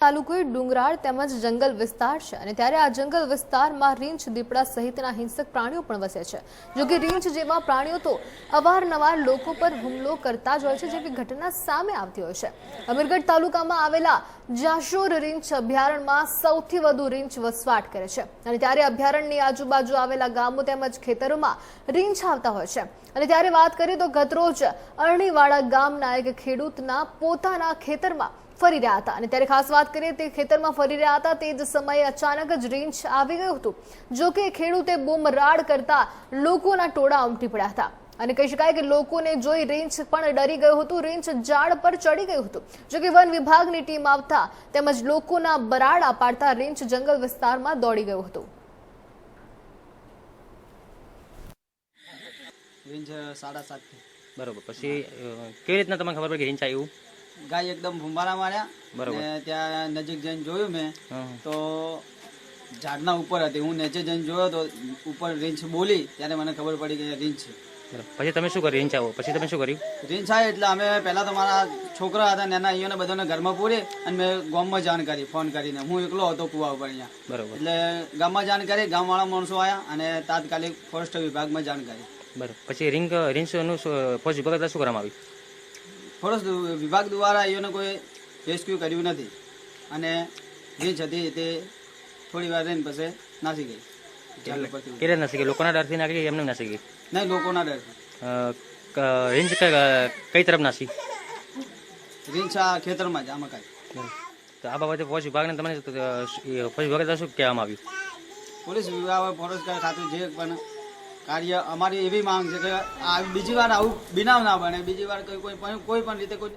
તાલુકો ડુંગરાળ તેમજ જંગલ વિસ્તાર છે અને ત્યારે આ જંગલ વિસ્તારમાં રીંછ દીપડા સહિતના હિંસક પ્રાણીઓ પણ વસે છે. જો કે રીંછ જેવા પ્રાણીઓ તો અવારનવાર લોકો પર હુમલો કરતા જ હોય છે જેવી ઘટના સામે આવતી હોય છે. અમીરગઢ તાલુકામાં આવેલા જાશોર રીંછ અભયારણ્યમાં સૌથી વધુ રીંછ વસવાટ કરે છે અને ત્યારે અભયારણ્યની આજુબાજુ આવેલા ગામો તેમજ ખેતરોમાં રીંછ આવતા હોય છે. અને ત્યારે વાત કરીએ તો ગતરોજ અરણીવાડા ગામના એક ખેડૂતના પોતાના ખેતરમાં ફરી રહ્યા હતા. અને ત્યારે ખાસ વાત કરીએ તે ખેતરમાં ફરી રહ્યા હતા. તે જ સમયે અચાનક જ રીંછ આવી ગયું હતું. જો કે ખેડૂતે બૂમરાડ કરતા લોકોના ટોળા ઉમટી પડ્યા હતા. અને કહી શકાય કે લોકોને જોઈ રેન્જ પણ ડરી ગયું હતું. રેન્જ ઝાડ પર ચડી ગયું હતું. જો કે વન વિભાગની ટીમ આવતા તેમજ લોકોના બરાડા પાડતા રેન્જ જંગલ વિસ્તારમાં દોડી ગયું હતું. રેન્જ સાડા સાત બરોબર. પછી કેવી રીતના તમને ખબર પડી કે રેન્જ આવ્યું? ગાય એકદમ ભૂંભારા માર્યા. ને ત્યાં નજીક જઈને જોયું મેં. તો ઝાડના ઉપર હતી. હું નીચે જઈને જોયો તો ઉપર રીંછ બોલી ત્યારે મને ખબર પડી કે રીંછ છે. પછી તમે શું કર્યું? રીંછ આવો. પછી તમે શું કર્યું? રીંછ આવે એટલે અમે પહેલા તો મારા છોકરા હતા નાના અહીંયાને બધાને ઘરમાં પૂરી અને મેં ગામમાં જાણ કરી ફોન કરીને. હું એકલો હતો કુવા ઉપર અહીંયા. બરોબર. એટલે ગામમાં જાણ કરી ગામવાળા માણસો આવ્યા અને તાત્કાલિક ફોરેસ્ટ વિભાગમાં જાણ કરી. બરોબર. પછી રિંગ રીંછનું ફોરેસ્ટ વિભાગ શું કરવામાં આવ્યું? ફોરેસ્ટ વિભાગ દ્વારા એઓને કોઈ રેસ્ક્યુ કર્યું નથી. અને રીંછ હતી તે થોડી વાર રહીને પછી નાસી ગઈ. કેવી નાસી ગઈ? લોકોના ડરથી નાખી એમને નાસી ગઈ? નહીં લોકોના ડર રેન્જ કઈ તરફ નાસી? રેન્જ આ ખેતરમાં જ આ મકાઈ તો આ બાબતે ફોજ વિભાગને તમને એ વિભાગ શું કહેવામાં આવ્યું? પોલીસ વિભાગ ફોરેસ્ટ ખાતું જે પણ કાર્ય અમારી એવી માંગ છે કે આ બીજી વાર આવું બનાવ ના બને. બીજી વાર કોઈ કોઈ પણ- કોઈ પણ રીતે કોઈ